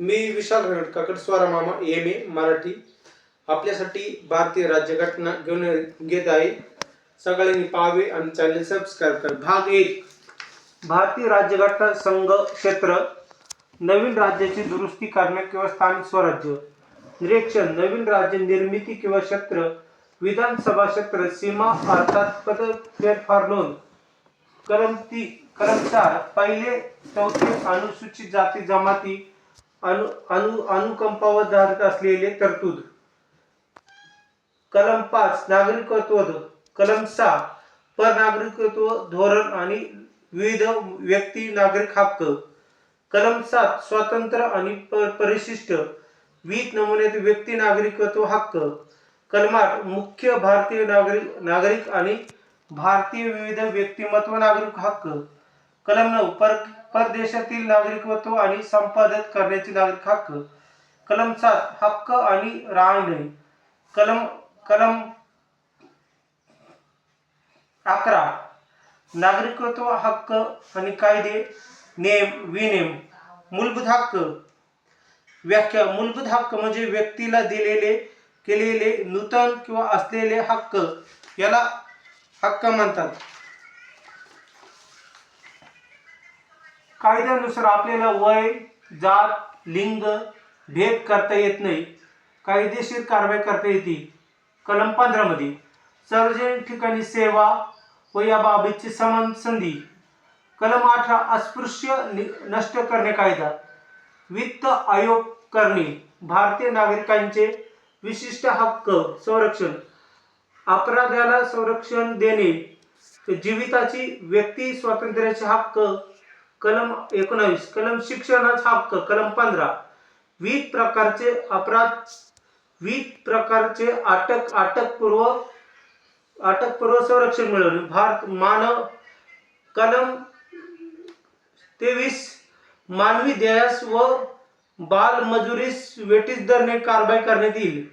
मी विशाल रडकाकड स्वरा मामा M A Marathi. आपल्यासाठी भारतीय राज्यघटना घेऊन घेत आहे. सगळ्यांनी पाहावे आणि चॅनल सबस्क्राईब करा. भाग एक. भारतीय राज्यघटना संघ क्षेत्र. नवीन राज्याची दुरुस्ती करणे किंवा स्थानिक स्वराज्य. निरीक्षण. नवीन राज्य निर्मिती किंवा क्षेत्र. विधानसभा क्षेत्र. सीमा अर्थात पद फेरफार नोंद. करमती करमचार. पहिले चौथे अनुसूचित जाती जमाती. अनु अनु अनुकंपावर धारित असलेले तरतूद. कलम पाच नागरिकत्व कलम सहा परनागरिकत्व धोरण आणि विविध व्यक्ती नागरिक हक्क. कलम सात स्वातंत्र्य आणि परिशिष्ट वीस नमुन्यात व्यक्ती नागरिकत्व हक्क. कलम आठ मुख्य भारतीय नागरिक नागरिक आणि भारतीय विविध व्यक्तिमत्व नागरिक हक्क. कलम नऊ पर परदेशातील नागरिकत्व आणि संपादित करण्याचे नागरिक हक्क. कलम सात हक्क आणि राहणे कलम कलम अकरा नागरिकत्व हक्क आणि कायदे नेम विनेम मूलभूत हक्क. व्याख्या मूलभूत हक्क म्हणजे व्यक्तीला दिलेले केलेले नूतन किंवा असलेले हक्क याला हक्क म्हणतात. कायद्यानुसार आपल्याला वय जात लिंग भेद करता येत नाही. कायदेशीर कारवाई करता येते. कलम पंधरामध्ये सार्वजनिक ठिकाणी सेवा व या बाबीची समान संधी. कलम अठरा अस्पृश्य नि- नष्ट करणे कायदा. वित्त आयोग करणे भारतीय नागरिकांचे विशिष्ट हक्क संरक्षण. अपराधाला संरक्षण देणे. जीविताची व्यक्ती स्वातंत्र्याचे हक्क कलम एकोणावीस कलम शिक्षणाचा हक्क कलम पंधरा. विविध प्रकारचे अपराध विविध प्रकारचे अटक अटकपूर्व अटकपूर्व संरक्षण मिळवणे भारत मानव कलम तेवीस मानवी ध्येयास व बालमजुरीस वेटीस दरने कारवाई करण्यात येईल.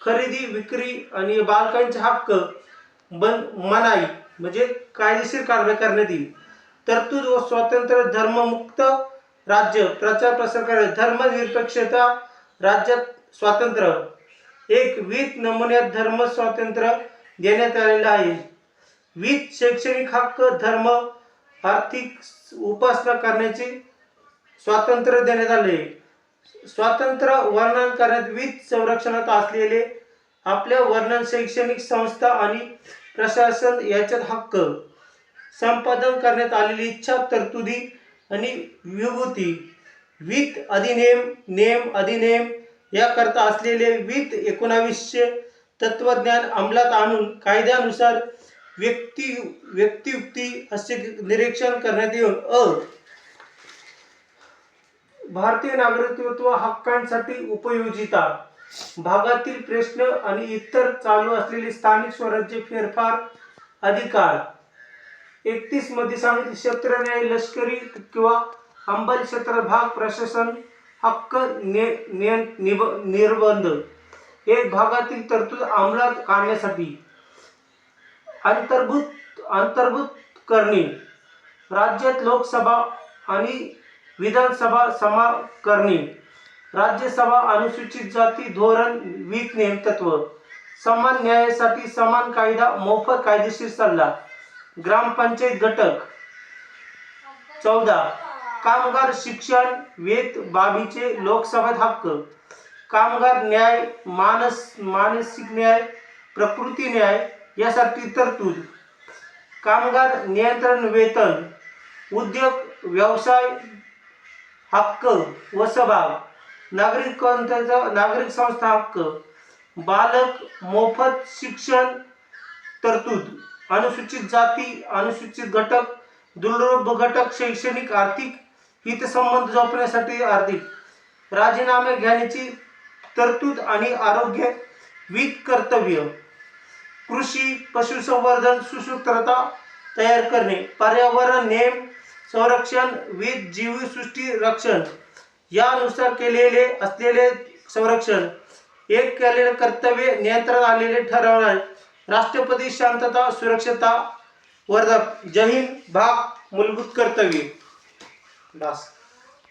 खरेदी विक्री आणि बालकांचे हक्क बन मनाई म्हणजे कायदेशीर कारवाई करण्यात येईल. तरतूद व स्वातंत्र्य धर्ममुक्त राज्य प्रचार प्रसार करे धर्मनिरपेक्षता राज्यात स्वातंत्र्य. एक वीज नमुन्यात धर्म स्वातंत्र्य देण्यात आलेलं आहे. वीज शैक्षणिक हक्क धर्म आर्थिक उपासना करण्याचे स्वातंत्र्य देण्यात आले. स्वातंत्र्य वर्णन करण्यात वीज संरक्षणात असलेले आपल्या वर्णन शैक्षणिक संस्था आणि प्रशासन याच्यात हक्क. संपादन करण्यात आलेली इच्छा तरतुदी आणि विभूती. वित्त अधिनियम नियम अधिनियम याकरता असलेले वित्त एकोणावीसशे तत्वज्ञान अंमलात आणून कायद्यानुसार व्यक्ती व्यक्तियुक्ती असे निरीक्षण करण्यात येऊन अ. भारतीय नागरिकत्व हक्कांसाठी उपयोजिता. भागातील प्रश्न आणि इतर चालू असलेले स्थानिक स्वराज्य फेरफार अधिकार. एकतीसमध्ये सांगितले क्षेत्र न्याय लष्करी किंवा अंबल क्षेत्र भाग प्रशासन हक्क ने- नियं- निब- निर्बंध. एक भागातील तरतूद अंमलात आणण्यासाठी अंतर्भूत अंतर्भूत करणे. राज्यात लोकसभा आणि विधानसभा समा करणे. राज्यसभा अनुसूचित जाती धोरण वीज नेमतत्व. समान न्यायासाठी समान कायदा मोफत कायदेशीर सल्ला. ग्रामपंचायत घटक. चौदा. कामगार शिक्षण वेत बाबीचे लोकसभेत हक्क. कामगार न्याय मानस मानसिक न्याय प्रकृती न्याय यासाठी तरतूद. कामगार नियंत्रण वेतन उद्योग व्यवसाय हक्क व सभाग नागरिकांचा नागरिक संस्था हक्क. बालक मोफत शिक्षण तरतूद. अनुसूचित जाती अनुसूचित घटक दुर्लभ घटक शैक्षणिक आर्थिक हितसंबंध जपण्यासाठी आर्थिक राजीनामे घेण्याची तरतूद आणि आरोग्य वित कर्तव्य कृषी पशुसंवर्धन सुसूत्रता तयार करणे पर्यावरण नेम संरक्षण वीज जीवसृष्टी रक्षण यानुसार केलेले असलेले संरक्षण एक केलेले कर्तव्य नियंत्रण आलेले ठरवणार राष्ट्रपती शांतता सुरक्षता वर्धक. जमीन भाग मूलभूत कर्तव्य. बस.